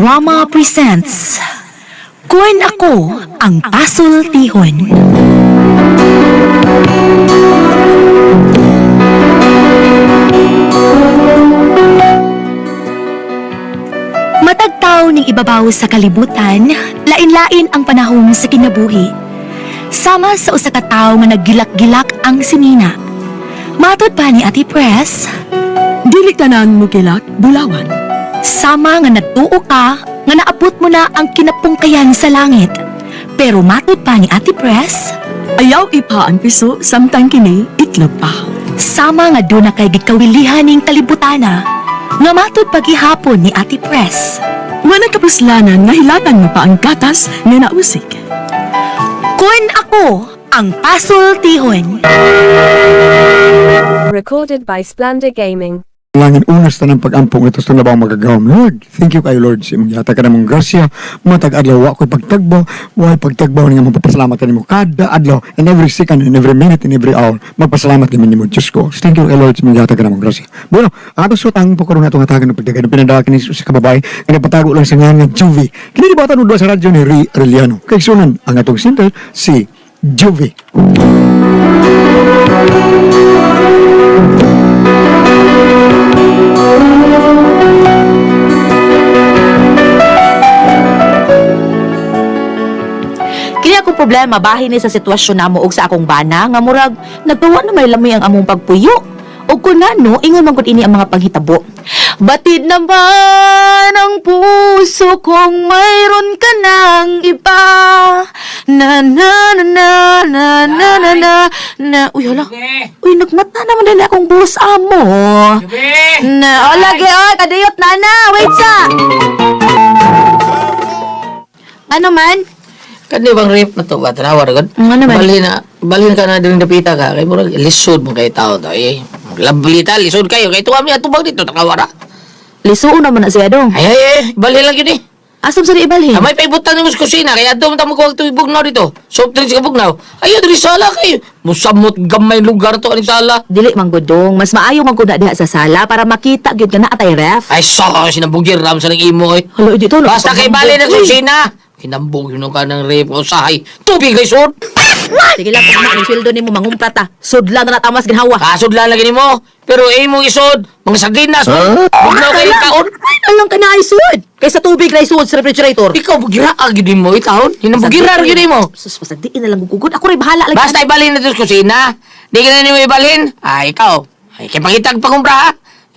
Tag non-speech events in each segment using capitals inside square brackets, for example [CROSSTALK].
Drama presents Kuan ako ang pasultihon. Matagtaw ning ibabaw sa kalibutan, lain-lain ang panahon sa kinabuhi. Sama sa usa ka tawo nga naggilak-gilak ang sinina. Matod pa ni Ate Press, Dili tanan mo kilak, bulawan. Sama nga nagtuo ka nga naabot mo na ang kinapungkayan sa langit. Pero matod pa ni Ate Press, Ayaw ipa ang piso, samtang kini, itlog pa. sama nga doon na kay gikawilihan ning kalibutana, nga matod pagihapon ni Ate Press. Wala kapuslanan nga hilatan mo pa ang gatas nga nausik. Kun ako ang pasultihon. Recorded by Splendor Gaming. Langin unas ta ng pag-ampong ito sa labang magagawam. Lord, thank you kay Lord sa imong yata ka namong grasya. Matag adlaw wa ko'y pagtagbaw. Wa pagtagbaw nga magpapasalamat ka nimo kada adlaw and every second and every minute and every hour. Magpasalamat kami nimo Diyos ko. Thank you kay Lord sa imong yata ka namong grasya. Bueno, ato sa tang pagkaroon nga itong hatagan ng pagdagan ng pinadala kini sa kababay nga nagpatago lang sa nga nga Juvie. Kini di ba tanong sa radyo ni Ri Arellano. Kay sunan ang atong center si Juvie. Kini akong problema bahin ni sa sitwasyon namo og sa akong bana nga murag nagtuwa na may lamoy ang among pagpuyo. O kung nano, ingon man ini ang mga panghitabo. Batid naman ang puso kong mayroon ka ng iba. Na na na na na na na na na. Uy, hala. Uy, nagmata naman din akong buhos amo. Na, o lagi, o, kadiyot na na. Wait sa. Ano man? Kani bang rape na to ba? Tanawar gud. Nga naman. Balhin na, balhin ka na din dapita ka. Kay murag lisod mo kay tao to. Eh, lablita, lisod kayo. Kay tuwa niya tubag dito, nakawara. Lisuo naman na siya dong. Ay, ay, ay, balhin lang yun eh. Asam sa ibalhin? Amay paibutan ni mo sa kusina, kaya doon mo kuwag ito ibugnaw dito. Soft drinks ka bugnaw. Ay, diri sala kayo. Musamot gamay lugar to, aning sala. Dili man gudong, mas maayo man gud na diha sa sala para makita gyud nga na atay ref. Ay, so, sinabugir ram sa nang imo eh. Hello, dito. Basta kay balhin na kusina. Kinambog yun ka ng rape o sahay. Tubig sud. Sige lang, pag ang sweldo nimo mangumpra ta. Sudla na natamas ginhawa. Kasod lang lagi mo. Pero imo isod, mga saginas mo. Bugnaw kayo kaon. Ay, alang ka na sud. Kaysa tubig na isud sa refrigerator. Ikaw, bugira ka gini mo, itaon. Hinabugira ka gini mo. Sus, basta di na lang gugugod. Ako rin bahala lagi. Basta ibalhin na ito sa kusina. Di ka na nimo ibalhin. Ah, ikaw. Ay, kay pangitag pangumpra, ha?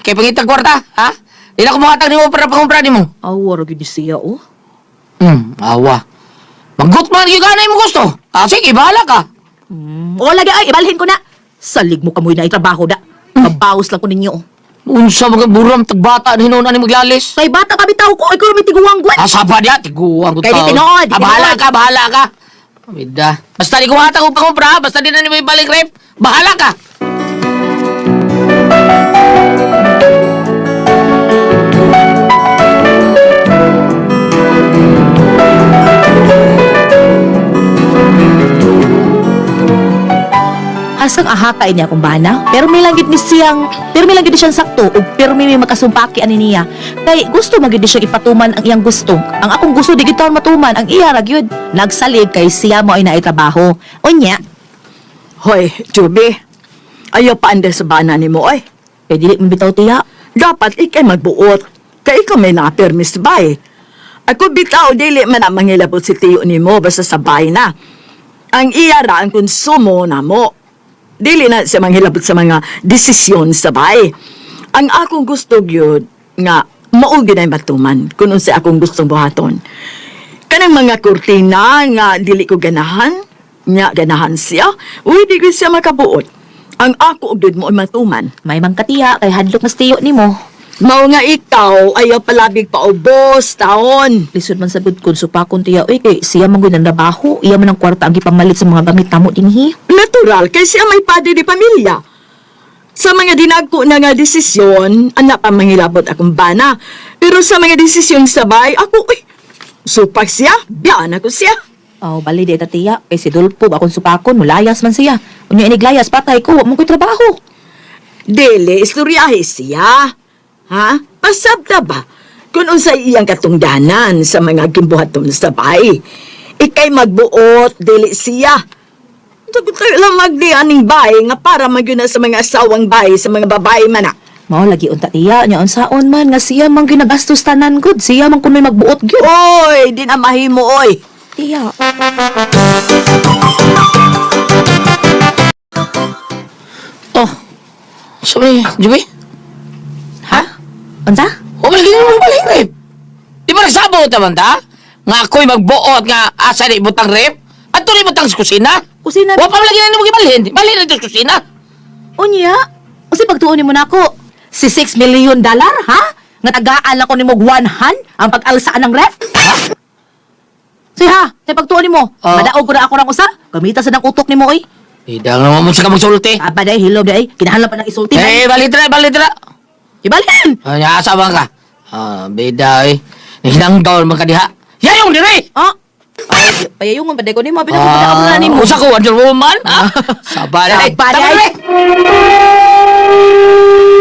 Kay pangitag kwarta, ha? Di na kumakatag ni mo para pangumpra ni mo. Awa ra gyud siya oh. Hmm, awa. Magot man yung ganay mo gusto. Ah, sige, bahala ka. Mm, o lagi ay ibalhin ko na. Salig mo kamoy na itrabaho da. Mabawas lang ko ninyo. Unsa mga buram tagbata na hinunan ni maglalis. Kay bata ka bitaw ko, ikaw may tiguang gwan. Asa pa diya, tiguan ko Kay di tinood, di Ah, bahala tinood. ka, bahala ka. Bida. Basta di kumakatag ko pangumpra, basta di na ni mo ibalik rep. Bahala ka. Hasang ahakay niya akong bana. Pero may langgit ni siyang, pero may langgit siyang sakto, ug pero may, makasumpaki ani niya. Kay gusto magid siyang ipatuman ang iyang gusto. Ang akong gusto di gitaon matuman ang iya ra gyud. Nagsalig kay siya mo ay naitrabaho. Unya, Hoy, Juby. Ayaw pa ande sa bana ni mo, oy. kay dili man bitaw tiya. Dapat ikay magbuot. Kay ikaw may napermis ba eh. Ako bitaw, dili man ang mangilabot si tiyo ni mo basta sabay na. Ang iya ra ang konsumo na mo. Dili na siya manghilabot sa mga desisyon sabay. Ang akong gusto gyud nga maugi na yung batuman kung unsa akong gustong buhaton. Kanang mga kurtina nga dili ko ganahan, nya ganahan siya, uy di ko siya makabuot. Ang ako ug mo ay matuman. May mangkatiya kay hadlok mas tiyo nimo. Mao nga ikaw, ayaw palabig pa ubos, taon. Lisod man sabud kun supakon tiya oy kay siya man ang trabaho, iya man ang kwarta ang gipamalit sa mga gamit namo dinhi. Natural, kay siya may padre di pamilya. Sa mga dinagko na nga desisyon, anak pa mangilabot akong bana. Pero sa mga desisyon sabay, ako, uy, supak siya, biyan ako siya. Oh, bali di tiya kay si Dulpo akong supakon mulayas man siya. Unya iniglayas patay ko, mo ko'y trabaho. Dele, istoryahe siya. Ha? Pasabta ba? kung unsay iyang katungdanan sa mga gimbuhaton sa bay. Ikay magbuot, dili siya. Sagot tayo lang magdi aning bay nga para magyuna sa mga asawang bay sa mga babae man ah. Mao lagi unta tiya nya unsaon man nga siya man ginagastos tanan gud siya man kunoy magbuot gyud. Oy, di na mahimo oy. Tiya. Oh. Sorry, Jubi. Ha? Unsa? O mo balik rep. Di ba nagsabo ta man ta? Nga ako'y magbuot nga asa ni butang rep. At tuloy butang sa kusina. Kusina Wa pa malagi na mo gibalhin. Balhin na ito sa kusina. Unya, usi pagtuon nimo nako. Si 6 million dollar, ha? Nga tagaan lang ko nimo one hand ang pag-alsaan ng ref? Si ha, sa pagtuon nimo. Oh. Madaog ko na ako ng usa. Gamita sa nang utok nimo oy. Idang naman mo sa kamang sulti. Aba day hilom day. Kinahanglan pa ng isulti. Eh, balitra, balitra. Ibalhin. Ay, asa ba ka? Ah, beda eh. Hinanggaw man ka diha. Yayong dire! Ah. Ay, payayungon pa day ko nimo pinagpadaan Ah, na nimo. usa ko Wonder Woman, ha? Saba na. Ay, paday. Tama, pre.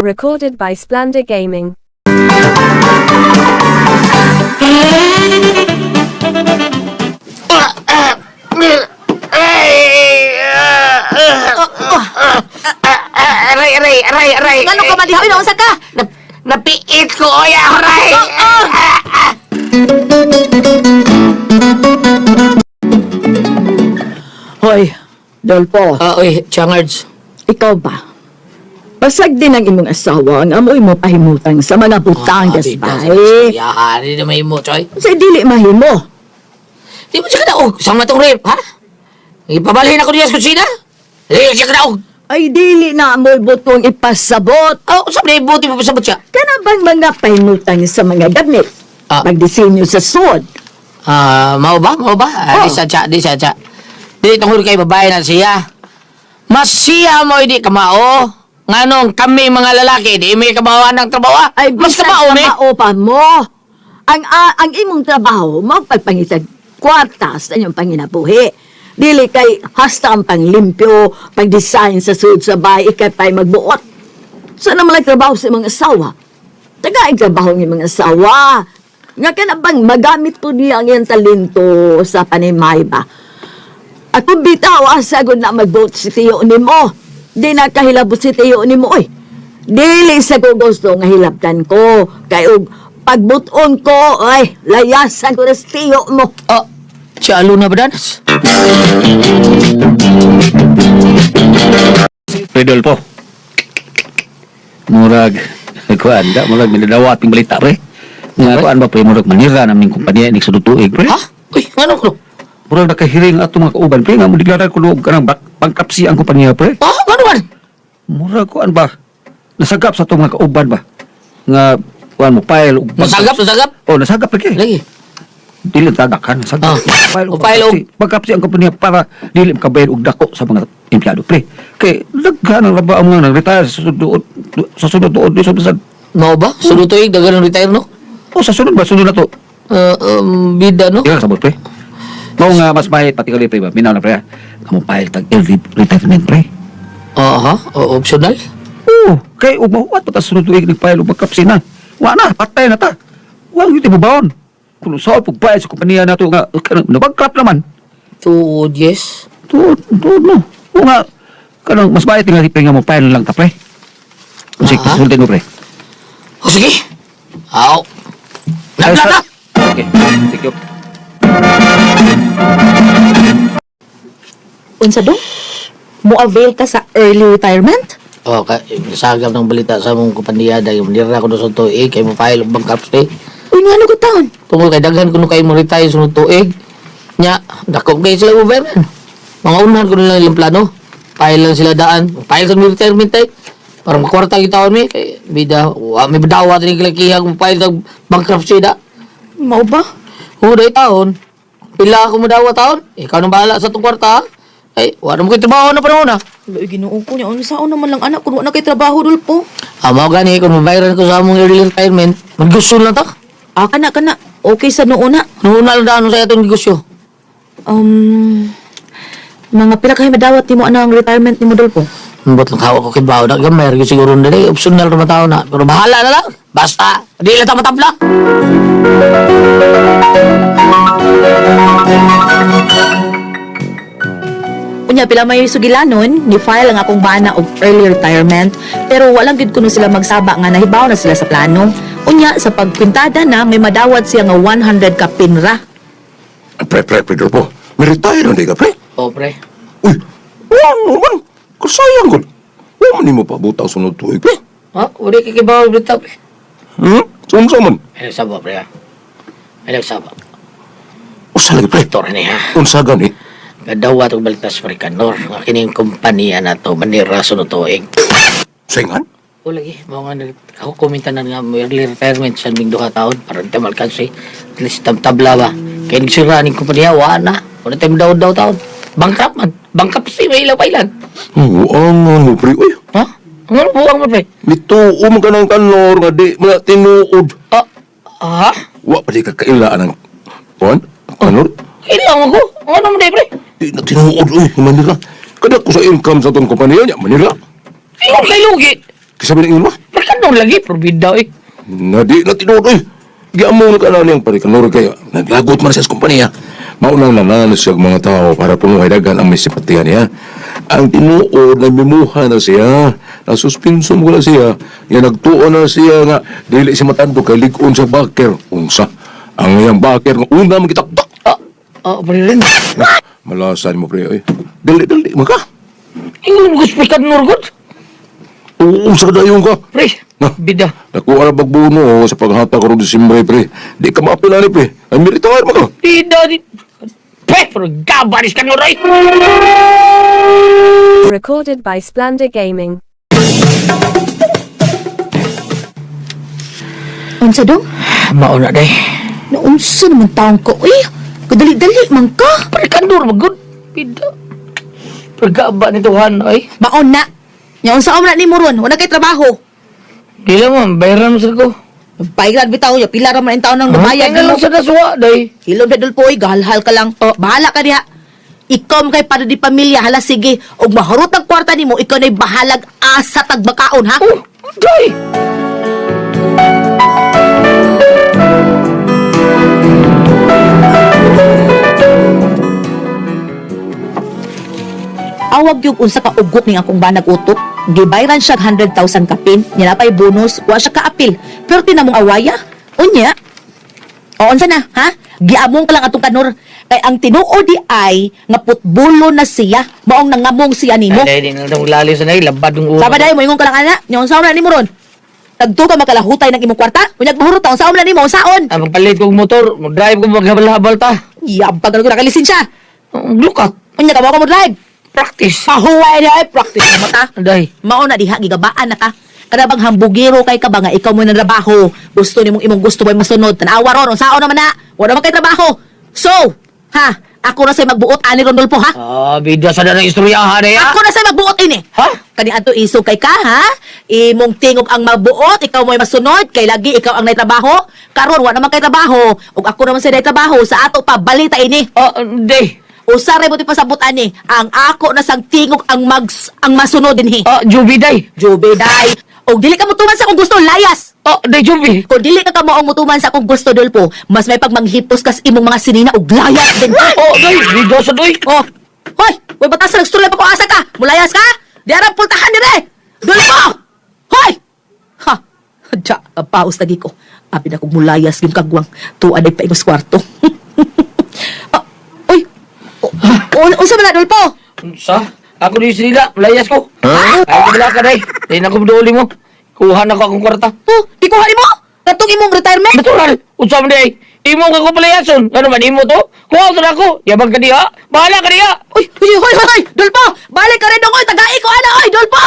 Recorded by Splendor Gaming. Aray, aray, aray, aray. Ngano ka madihaw ina unsa ka? Nap- Napiit ko, oy, aray. Hoy, Dolpo, Ah, oy, Changards. ikaw ba? Pasag din ang imong asawa ang amoy mo pahimutang sa mga butang Ah, bida, bay. Yahan, hindi na may mo, Choy. Sa dili mahimo. Di mo siya kadaog. Sama tong rip, ha? Ipabalhin ako niya sa kusina. Di siya kadaog. Ay dili na amoy butong ipasabot. Oh, sabi na ibuti mo pasabot siya. Kana bang mga pahimutang sa mga gamit? Ah. Magdisenyo sa sod. Ah, mau ba? Mau ba? Ah, Oh. Di sa cha, di sa cha. Di tungkol kay babae na siya. Mas siya mo hindi kamao. Nganong kami mga lalaki, di may kamawan ng trabaho. ah. Ay Mas kamao ni. kamao pa mo. Ang a- ang imong trabaho magpagpangitag kwarta sa inyong panginabuhi. Dili kay hasta ang panglimpyo, pag-design sa sud sa bahay, ikay pa'y magbuot. Saan naman lang trabaho sa mga asawa? Taga ang trabaho ng mga asawa. Nga ka na bang magamit po niya ang iyang talento sa panimay ba? At kung bitaw, asagod na mag-vote si Tiyo ni mo. Di na kahilabot si Tiyo ni mo, oy. Dili sa ko gusto nga hilabtan ko. Kay og pagbuton ko, ay, layasan ko na si Tiyo mo. Oh, si Aluna Badanas. Redolfo. Murag, kuan, da, murag minadawat ping balita, pre. Nga kuan ba, pre, murag manira naming kumpanya ni sudutuig, pre. Ha? Uy, ano ko? Murag nakahiring ato mga kauban, pre, nga mo deklara ko luog ka ng bak- pangkapsi ang kumpanya, pre. Ha? Ano man? Murag kuan ba, nasagap sa itong mga kauban ba. Nga, kuan mo, file. Nasagap, nasagap. Oh, nasagap, pre. Lagi. Dili tagakan. Ah. File, O, file, pangkapsi. Pangkapsi ang kumpanya para dili makabayad og dako sa mga empleyado, pre. Kay, daghan ang laba ang mga nag-retire sa sunod sa sunod tuod sa bisag Mao ba? Sunod tuig, dagan ng retire, no? O sa sunod ba? Sunod na to. Uh, um, bida, no? Ikaw sabot, pre. Mao nga mas may patikali, pre ba? Minaw na, pre. Amo pa tag retirement, pre. Aha, optional. Oo. Kay umahuat pa ta sunod tuig nagpahil og magkapsi na. Wa na, patay na ta. Wa yung mo baon. Kung saan pagbayad sa kompanya na to nga, kanang nabagkrap naman. Tuod, yes. Tuod, tuod no. O nga, kanang mas bayad nga pre nga mo file lang ta, pre. Kung sige, Ah. sultin mo, pre. O, sige. Aw. Na, na, sa- na! Okay, thank you. Unsa do? Mo avail ka sa early retirement? O, ka, sagam ng balita sa mong kumpanya dahil manira ko na sa tuig, kay mo file ang bankruptcy. Uy, nga ano ko taon? Tungkol kay daghan ko no kayo mo retire sa tuig. Nya, dako kay sila government. Mga unahan ko nila ilang plano. File lang sila daan. File sa retirement ay. Para makwarta taon mi. Kay, bida, wa, may badawa din yung kilakihang mo file ng bankruptcy da. Mao ba? Huday taon. Pila ako madawa taon. Ikaw nang bahala sa itong kwarta. Ay, wala mo kayo trabaho na panahon na. Uy, ginoo ko niya. Ano saan naman lang anak kung wala na kay trabaho dulpo? Ah, mga gani, kung mabayaran ko sa among early retirement, mag-gusto lang ta. Ah, kana, kana. Okay sa noo na. Nuna lang daan sa itong negosyo. Um, mga pila kayo madawat ni mo anang retirement ni mo dulpo? Ambot lang tao ko kay Bao na gamay. Rin siguro na rin. Optional naman tao na. Pero bahala na lang. Basta. Di lang matabla. Unya pila may sugilanon, ni file ang akong bana og early retirement, pero walang gid kuno sila magsaba nga nahibaw na sila sa plano. Unya sa pagkwintada na may madawat siya nga 100 ka pinra. Pre, pre, pre, po. May retire na di ka, pre. O, pre. Uy, wala naman. Kasayang ko. Wala man mo pa butaw sunod tuig, pre. Ha? Kay Bao bitaw, pre. Hmm? Saan-saan man? Ay, nagsaba, pre, ha? Ay, nagsaba. Usa lagi, pre. Ito rin eh, ha? Unsagan eh. Kadawa itong balitas pre kanor. Nga kining kumpanya na to, manira sunod tuig. Saingan? O lagi, mga nga ako kumita na nga mo early retirement sa ming duha taon para di malkansi. At least tam tabla ba. Kaya nagsira ning kumpanya, wala na. Wala tayong daw daw taon. Bangkrap man. Bangkrap si may ilaw pailan. Oo, ang ano, pre. Uy, Ha? Ano buwang mo pre? Dito, um ka ng kanor nga di mga tinuod. Ah, ha? Wa pa di ka kailaan ng... Kuan? Kanor? Kailangan ko. Ano mo di pre? Di na tinuod, uy. Manila. Kada ko sa income sa itong kompanya niya, Manila. Tingong kay Lugi. Kasabi ng imo, Pero kanor lagi, probida eh. na di na tinuod, uy. Giamong na ka na niyang pare kanor kayo. Naglagot man siya sa kompanya. Maunang nanalo siya ang mga tao para pumuhay dagan ang may simpatiya niya. Ang tinuod, nagmimuha na siya. Nasuspinso mo na siya. Yan nagtuon na siya nga. Dili siya matando kay ligon sa baker. Unsa. Ang iyang baker nga una magitaktak. Ah, ah, pre Malasan mo pre. Ay. Dali, dali. Maka. Ingon ko sa kanor god. Oo, sa kadayon ka. Pre, Na. bida. Nakuha na bagbuno sa paghata ko rin Disimbre, pre. Di ka maapilani, pre. Ay, may retire mo ka. Bida di... Pre, pero gabaris kanor ay. Recorded by Splendor Gaming. Unsa dong? Mauna day. Naunsa naman taong ko? Uy, kadali-dali man ka. Pre, kanor magod. Bida. Pero gaba nito han ay. Maon na. Nya unsa man ni mo ron? Wala kay trabaho. Di lang man, bayaran mo sa ko. Paigran bitaw ya pila ra man ang taon nang Bayad nabayad na lang mo. sa naswa day. Hilom na dulpoy, gahalhal ka lang. Oh, bahala ka diha. Ikaw kay para di pamilya, hala sige. Og maharot ang kwarta nimo, ikaw na'y bahalag asa tagbakaon ha. Oh, day. Awag yung unsa ka ugot ning akong banag utok. Gibayran siya 100,000 kapin, niya na pa'y bonus, wa siya ka-apil. Pero tinamong awaya, unya. O unsa na, ha? Giamong ka lang atong kanor. Kay ang tinuod di ay nga putbulo na siya, maong nangamong siya nimo. Day, di na sa nay, labad yung ulo. Sama dayo mo ingon ka lang ana, nya unsa na nimo ron? Nagto ka makalahutay ng imong kwarta? Unyag mahurot ta unsa na nimo unsaon? Ang palit kong motor, mag-drive ko maghabal-habal ta. Yabag ko nakalisensya. Ang lukat. Unya ka mo ka mo drive. Practice. Pahuway di ay practice na mata. Day. Mao na diha gigabaan na ka. Kada bang hambugiro kay ka ba nga ikaw mo na trabaho. Gusto nimong imong gusto mo masunod. Tanawa ron unsaon naman na. Wala man kay trabaho. So, ha, ako na say magbuot ani Rondolfo ha. Ah, bida sa na istoryahan eh? Ako na say magbuot ini. Ha? Kani ato iso kay ka ha. Imong tingog ang magbuot, ikaw mo'y masunod kay lagi ikaw ang naitrabaho. Karon wa naman kay trabaho. Ug ako naman say trabaho sa ato pa balita ini. Ah, day. Usaray mo ti pasabot ani, ang ako na sang tingog ang mag ang masunod dinhi. Ah, Juby, day. Day. Og dili ka mutuman sa kung gusto layas. Ah, day, Juby. Kung dili ka ka mo ang mutuman sa kung gusto dulpo, mas may pagmanghipos kas imong mga sinina og layas din. Oh, day, bida sa day. Oh. Hoy, way batas sa nagstuloy pa ko asa ka. Mulayas ka? Di arang pultahan dire. Dulpo. Hoy. Ha. Ja, paus lagi ko. Abi na kog mulayas gyud kagwang. Tuwa day pa kwarto. [LAUGHS] O, unsa man na dulpo? Sa? Ako di sinila, layas ko. Ha? Ay, kabila ka, day. Day na ko biduli mo. Kuha na ko akong kwarta. Oh, di ko mo. Katong imong retirement. Natural. Unsa man day. Imo ka ko palayason. Ano man, imo to? Kuha ko na ako. Yabag ka diha. Bahala ka diha. Uy, uy, uy, uy, uy, Dulpo! Balik ka rin dong, uy, tagai ko, ano, uy, Dulpo!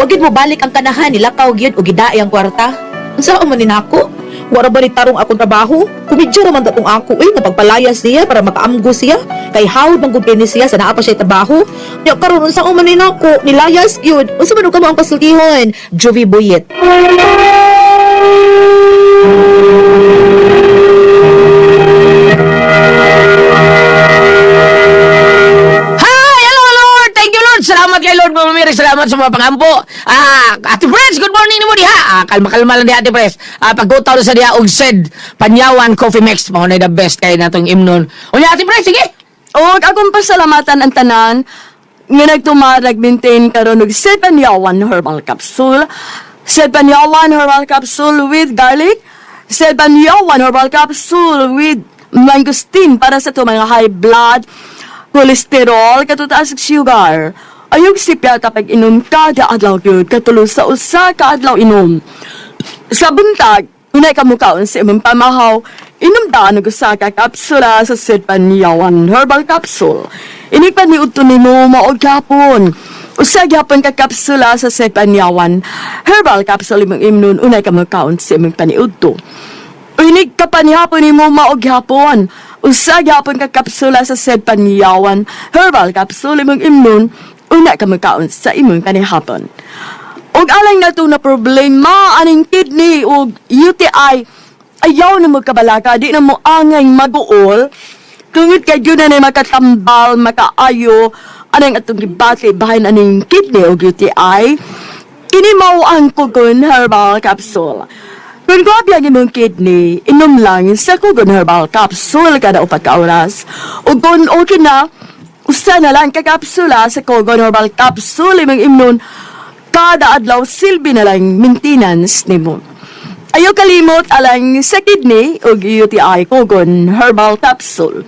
Wagid mo balik ang kanahan, nilakaw gyud o gidaay ang kwarta. Unsa man ni nako? Wara ba ni tarong akong trabaho? Kumidyo raman datong ako, eh, nga pagpalayas siya para makaamgo siya. Kay hawd man gud kini siya sa naa pa siya trabaho. Nya karon unsa man ni nako? Nilayas gyud. Unsa man ka mo ang pasultihon? Jovi Buyet. Salamat kay Lord Mama Mary. Salamat sa mga pangampo. Ah, Ate Pres, good morning ni mo diha. Ah, kalma-kalma lang di Ate Pres. Ah, pagkutaw sa diha og said Panyawan Coffee Mix mao na the best kay natong imnon. Unya Ate Pres, sige. O, akong pasalamatan ang tanan nga nagtumarag maintain karon og Sepanyawan Herbal Capsule. Sepanyawan Herbal Capsule with garlic. Sepanyawan Herbal Capsule with mangosteen para sa to mga high blood, cholesterol, katutaas sugar. Ayog sipya kapag inom kada adlaw gyud katulo sa usa ka adlaw inom. Sa buntag, unay ka mukaon sa imong pamahaw, inom daan og usa ka kapsula sa Setpanyawan Herbal Capsule. Inikpan ni udto nimo maog gapon. Usa gyapon ka kapsula sa Setpanyawan Herbal Capsule imong imnon unay ka mukaon sa imong paniudto. Inig ka pa nihapon ni mo maog hapon. Usa gyapon ka kapsula sa said panyawan. Herbal capsule imong imnon. Una ka magkaon sa imong kanihapon. Og alang na na problema aning kidney ug UTI ayaw na magkabalaka di na mo angay maguol. Tungod kay yun na na makatambal makaayo anang atong gibati bahin aning kidney ug UTI kini mao ang kugon herbal capsule. Kung grabe ang imong kidney, inom lang sa Kugon Herbal Capsule kada upat ka oras. O kung okay na, usa na lang ka kapsula sa Kugon Herbal Capsule imong imnon kada adlaw silbi na lang maintenance nimo. Ayaw kalimot alang sa kidney o UTI Kugon Herbal Capsule.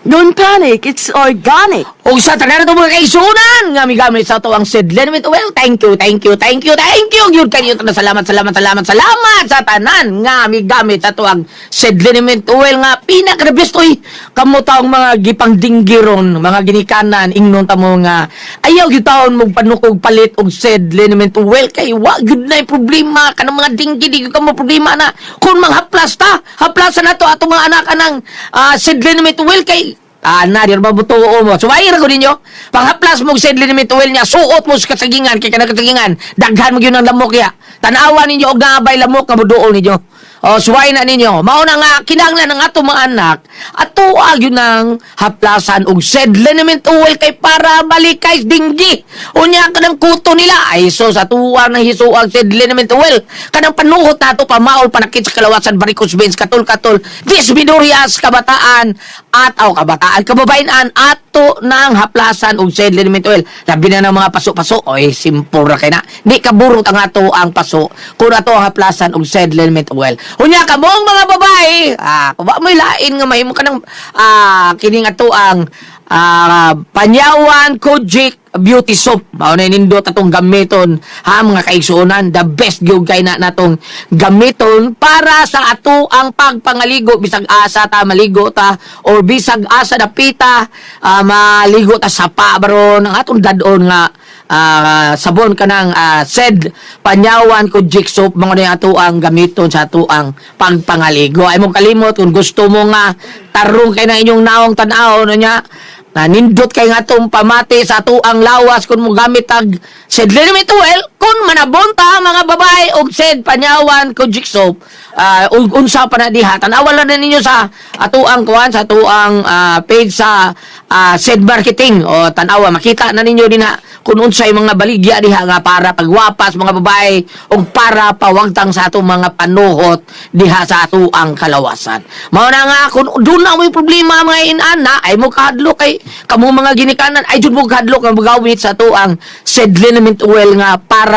Don't panic, it's organic. Og sa tanan to mga kaisunan nga migamit sa to ang Sedlen with well thank you thank you thank you thank you. Gyud kanyo tanan salamat salamat salamat salamat sa tanan. Nga migamit sa to ang Sedlen with well nga pinaka the best oy kamo taong mga gipang dinggiron mga ginikanan ingnon ta mo nga. Ayaw gyud taon mo panukog palit og Sedlen with well kay wa gyud na problema. Kanang mga dinggi di gyud kamo problema na. Kun manghaplas ta haplasan na to ato mga anak anang uh, Sedlen with well kay Ah, na, di mo? Sumay ra ko ninyo. Panghaplas mo sa limit oil niya, suot mo sa kasagingan, kay kanang kasagingan, daghan mo yun ang lamok ya. Tanawa ninyo og naabay lamok ka buduol ninyo. O, suway na ninyo. Mao na nga, kinanglan ng ato mga anak, ato yun ng haplasan og said liniment oil kay para malikay dinggi. Unya ka ng kuto nila. Ay, so sa tuwa ng hisuag said liniment oil. Kanang panuhot nato pamaol panakit sa kalawasan varicose veins katol-katol. Disbidurias kabataan at aw kabataan kababayan ato ng haplasan og said liniment oil. Labi na ng mga paso-paso. Oy, simpura kay na. Di kaburot ang ato ang paso. Kung ato ang haplasan og said liniment oil. Unya ka mong mga babae, ah, kuba mo lain nga mahimo ka ng ah, kining ato ang ah, panyawan kojic beauty soap. Mao na nindot atong gamiton ha mga kaigsuonan. The best gyud kay na natong gamiton para sa ato ang pagpangaligo bisag asa ta maligo ta or bisag asa dapita ah, maligo ta sa pa baron ang atong dadon nga ah, sabon kanang uh, sed panyawan ko jig soap mga na ato ang gamiton sa ato ang pagpangaligo. Ay mo kalimot kung gusto mo nga tarong kay na inyong naong tanaw no nya na nindot kay nga tong pamati sa ato ang lawas kung mo gamit tag sed limit oil kung manabonta mga babae og sed panyawan ko jig soap uh, unsa pa na diha tanawan lang na ninyo sa ato ang kuan sa ato ang ah, page sa ah, sed marketing o tanawa makita na ninyo din na kung unsay mga baligya diha nga para pagwapas mga babae o para pawagtang sa atong mga panuhot diha sa ato ang kalawasan. Mao na nga kung doon na may problema mga inana ay mo kahadlok kay kamo mga ginikanan ay jud mo kahadlok nga magawit sa ato ang said liniment oil nga para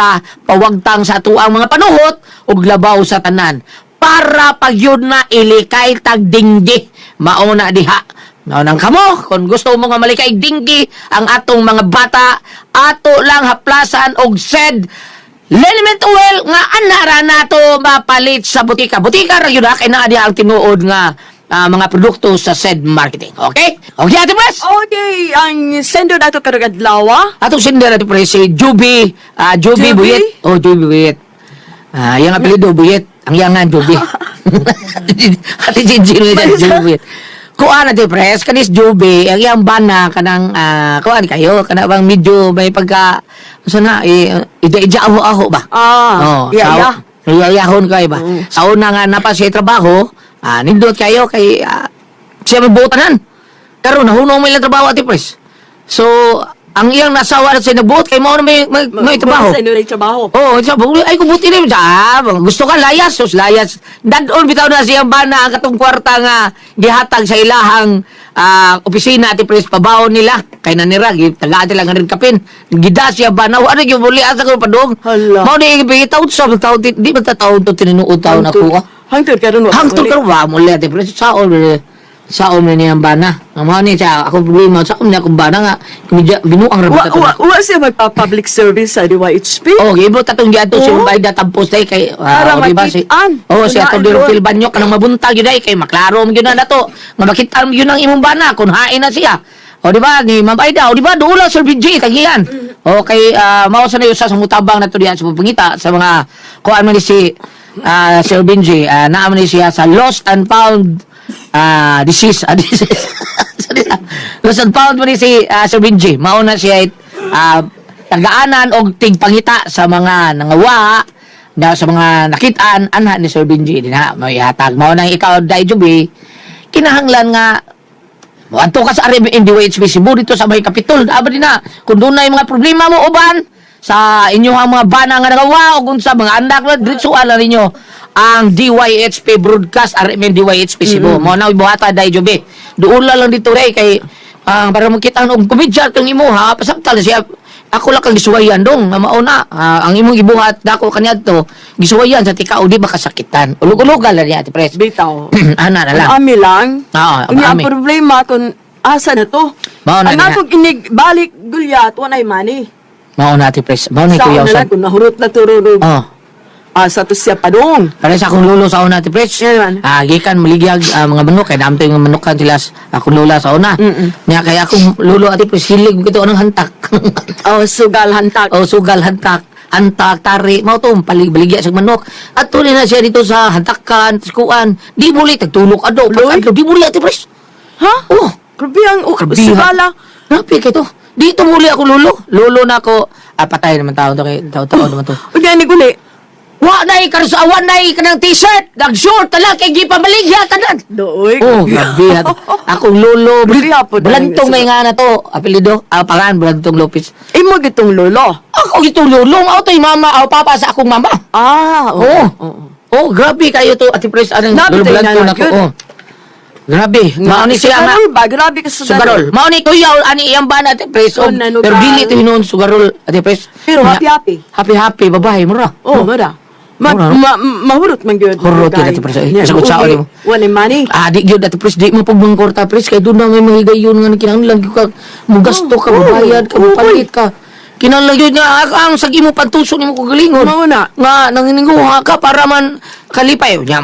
pawagtang sa ato ang mga panuhot ug labaw sa tanan. Para pag yun na ilikay tag dingdi mauna diha. Naunang kamo, kung gusto mo nga malikay dinggi ang atong mga bata, ato lang haplasan og sed liniment oil nga anara nato mapalit sa butika. Butika ra yun kay naa ang tinuod nga ah, mga produkto sa sed marketing. Okay? Okay, Ate Pres? Okay, ang sendo nato karong adlaw. Atong sender Ate Pres, si Juby, ah, Juby Juby? Buyet. Oh, Juby Buyet. Ah, yung apelido Buyet. Ang yangan, Juby. [LAUGHS] Ate Gigi, Juby Buyet. Kuan ate pres kanis Juby ang iyang bana kanang ah, kuan kayo kana bang medyo may pagka usa na eh, ida ida aho aho ba Ah, Oh, iya, sa- iya. Nayayahon kayo ba? Sa una nga napa siya trabaho, ah, nindot kayo kay ah, siya may buotanan. Pero nahunong may lang trabaho ati pres. So, ang iyang nasawa na siya nabuot kay mo na may, may, may trabaho. Sa inyo rin trabaho. Oo, oh, sabi ko, ay kubuti rin. Ah, gusto ka layas, sus layas. Dadon bitaw na siyang bana ang katong kwarta nga gihatag sa ilahang ah, opisina at pres pabaon nila. Kay nanira, tagaan nila nga rin kapin. Gida siya ba na, ano yung muli asa ko padong. Hala. Mao ni bitaw sa taon, di ba ta taon to tinuod taon ako ah. Hangtod ka rin. Hangtod ka ba muli ate pres saon saon na niyang bana. Mga ni siya, ako problema sa kanya akong bana nga, kumidya, binuang Wa, rabita wa, wa siya magpa-public service sa DYHP. Oh, gibo tatong giadto si Oo. Bayda tampos kay Para uh, ba si. Oh, si ato diro Phil Banyo kanang mabuntag ay kay maklaro mo yun na nato. Nga makita mo yun ang imong bana kun hain na siya. O di ba ni Ma'am Bayda, o di ba duula Sir BJ tagiyan. O kay uh, mao sa nayo sa mutabang na to diyan sa pangita sa mga kuan man si ah, Sir Benji, uh, naam ni siya sa Lost and Found ah disease, ah, disease. [LAUGHS] Lost and Found man ni si ah, Sir Benji. Mao na siya ah, tagaanan og tigpangita sa mga nangawa na sa mga nakitaan anha ni Sir Benji din ha may hatag. Mao nang ikaw dai jubi. Kinahanglan nga mo adto ka sa RMNDWHP Cebu dito sa may kapitol. Aba din na. Kung yung mga problema mo uban sa inyong mga bana nga nagawa o kung sa mga anak mo diretso ala ninyo ang DYHP broadcast RMN DYHP Cebu mo na ibuhata dai jubi duula lang dito ray kay ang para makita og komedya kang imo ha pasaktal siya ako lang kang gisuwayan dong nga mauna. Ah, ang imong gibuhat dako kaniadto gisuwayan sa tikao di ba kasakitan. Ulog-ulogan lang niya ati pres. Bitaw. [CLEARS THROAT] ana na lang. Ang ami lang. Oo, ang Ang ang problema kung asa na to. Mao na Ang akong inig balik gulyat, wanay money. Mauna ati pres mauna Sa kuya una usab kung nahurot na tururog. oh Asa to siya padong. Para sa akong lolo sa una ati pres Yan man. ah gikan maligyag ah, mga manok kay namto yung manok kan sila s- akong lola sa una Mm-mm. nya kay akong lolo ati pres hilig gito anong hantak [LAUGHS] Oh, sugal hantak. o sugal hantak hantak tari mao to palig baligya sa manok at tuloy na siya dito sa hantakan kuan di muli tagtulok ado Loy? pag di muli ati pres Ha? oh Grabe ang oh, Grabe, sugala. Grabe kay to. Dito muli ako lolo. Lolo na ako. Ah, patay naman tao to kay tao tao naman to. O di ni guli. Wa na ikar sa wa na kanang t-shirt. Nag-short tala kay gi pamaligya tanan. Dooy. Oh, grabe ha. Akong lolo. Dahil may nga na to. Apelido. Ah, pangan Balantong Lopez. Imo gitong lolo. Ako itong lolo. Ako to mama. Ako papa sa akong mama. Ah, oo. Oh. oo. Oh, grabe kayo to. Ati Pres, anong Nabi na ako. yun. Oh. Grabe. Mao ni siya nga. Sugarol ba? Grabe ka Sugarol. Mao ni kuya ani iyang bana ati Pres. Oh, Oh, nanugal. pero dili to hinon sugarol ati Pres. Pero Nya- happy-happy. Happy-happy, babae, mura. Oh. Ma, Mura, no? ma, mahurot man gyud. Hurot yun, Ate Pres. Ay, sagot sa mo. Wala money. Ah, di gyud ati Pres, di mo pag mga kwarta, Pres, kay doon na may mahigayon nga kinahanglan ka, mugasto ka, Oh, mabayad ka, oh, mapalit ka. Kinahanglan yun nga, ah, ang sagi mo pantuso ni mo kagalingon. Mao na. Nga, nangininguha ka para man kalipay. Nya,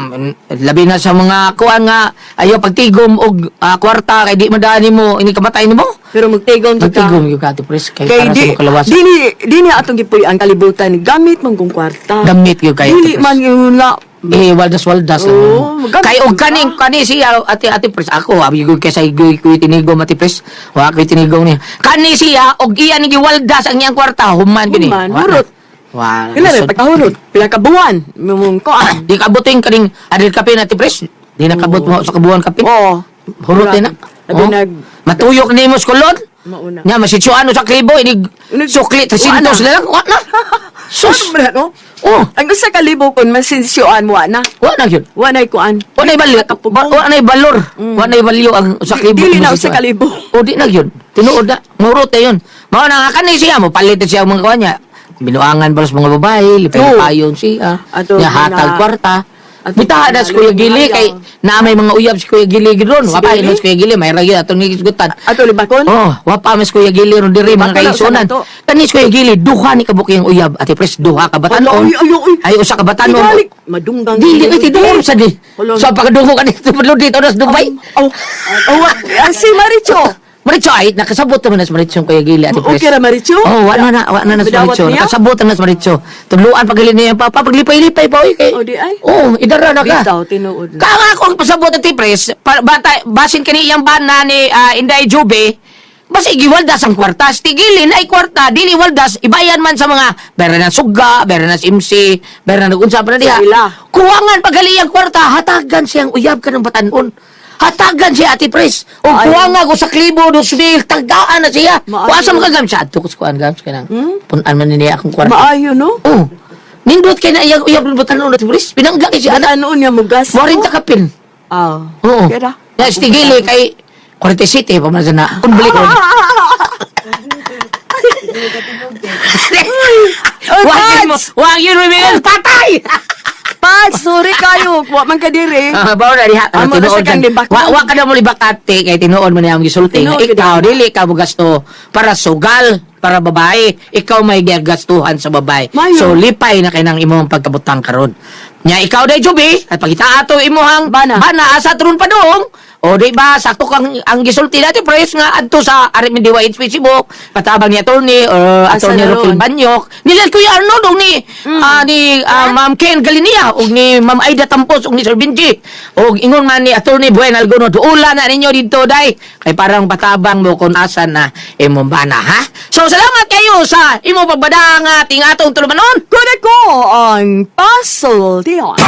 labi na sa mga kuan nga, ayaw pagtigom og ah, kwarta, kay di madani mo, ini kamatay ni mo. Pero magtigom jud ka. Magtigom yung ati Pres, kay, Kay para di sa kalawas. di ni di ni atong gipuy ang kalibutan gamit man kong kwarta. Gamit yung kay Dili man yung la Eh, waldas waldas. Oo, maganda. Kay og kaning kani siya ate ate pres ako abi ko kay sa igoy ko tinigom ate pres. Wa ko tinigom niya. Kani siya og iya ni giwaldas ang iyang kwarta human gini. Human, hurot. Wa. Kailan rin, pagkahurot. Pila ka buwan. Mumong ko ah. Di kabuting kaning adil kape na ate pres. Di nakabot mo sa kabuan kape. Oo. Hurot na. Labi Oh. nag... Matuyok ni mo skolon. Mauna. Nya masitsuano sa klibo inig sukli 300 Wa na. na lang. Wa na. [LAUGHS] Sus. Ano ba no? Oh, Ang usa ka libo masinsyoan mo na. wa na gyud. Wa nay kuan. Wa na balyo. Wa na balor. Wa na balyo ang sa Di- klibo. dili na usa sa- ka libo. O di na yun. Tinuod na. Murot na yun. Mao na kanay siya mo. Palit na siya mga kanya. Binuangan ba sa mga babae. Lipay na payon siya. Ato, Niya hatag mga- kwarta. Ato, Bitaha na si Kuya Gili kay na may mga uyab si Kuya Gili gidron. Si Wapa Gili? si Kuya Gili. May ragi atong nigisugutan. Ato libakon? Oh, wapa mas Kuya Gili ron diri mga kaisunan. Kani si Kuya Gili duha ni kabuk yung uyab. Ate pres duha ka batanon. Ay, ay, ay. Ay usa ka batanon. Madunggang. Dili ay tidur sa di. So pagdungo ka dito dito nas Dubai. Oh, [LAUGHS] oh, si Maricho. Maritso ay nakasabot naman na sa Maritso Kuya Gili Pres. Okay ra Maricho? Oh, wala na, wala na sa niya? Nakasabot na sa Maritso. Tuluan pagilin niya papa, paglipay-lipay pa oy kay. Oh, di ay. Oh, idara na ka. Bitaw tinuod. Kaya nga ako ang pasabot ng tipres, pa, bata, basin kani iyang bana ni ah, Inday Jube, Basi giwaldas ang kwarta. Tigilin ay kwarta, dili waldas, ibayan man sa mga bera na suga, bera na simsi, bera na unsa pa na diha. Kuwangan pagali ang kwarta, hatagan siyang uyab ka ng batanon. Hatagan siya ati pres. O Ay. kuwanga ko sa klibo, dos mil, tagaan na siya. Maayo. Kuasa mo kagam siya. Adto ko sa kuwan gam sa kanang. Punan man niya akong kwarta. Maayo, no? Oh. Nindot kay na iyang uyab ng batanon ati pres. Pinangga kay siya. Anak, Ano niya mo gas? mo rin takapin. Ah. Oo. Kira. Na istigili kay 47 pa man sa na. Kung balik ko. [LAUGHS] Wag yun mo. Wag yun mo. Miguel. Patay! [LAUGHS] Pat, sorry kayo. Wa man ka diri. Ah, bawa na diha. Amo na sa Tinuod kang kan. libak- Wa wa ka na mo libakate kay tinuod mo niya ang gisulti. nga Tinuod ka Ikaw dili ka mo gasto para sugal para babae. Ikaw may gastuhan sa babae. Mayo. So lipay na kay nang imong pagkabutang karon. Nya ikaw day Jubi, at pagita ato imuhang Bana. bana asa turon pa doong. O di ba sakto kang ang gisulti natin press nga adto sa Arimin Diwa Facebook katabang ni attorney or Asa attorney na Roquel ron? Banyok. Nila Kuya Arnold og ni ah, ni ah, Ma'am Ken Galinia og ni Ma'am Aida Tampos og ni Sir Benji. Og ingon man ni attorney Buen Algono duula na ninyo dito day. Kay parang patabang mo kung asa na imong bana ha? So salamat kayo sa imong pagbada nga ting atong tulumanon Kunin ko ang puzzle diyan.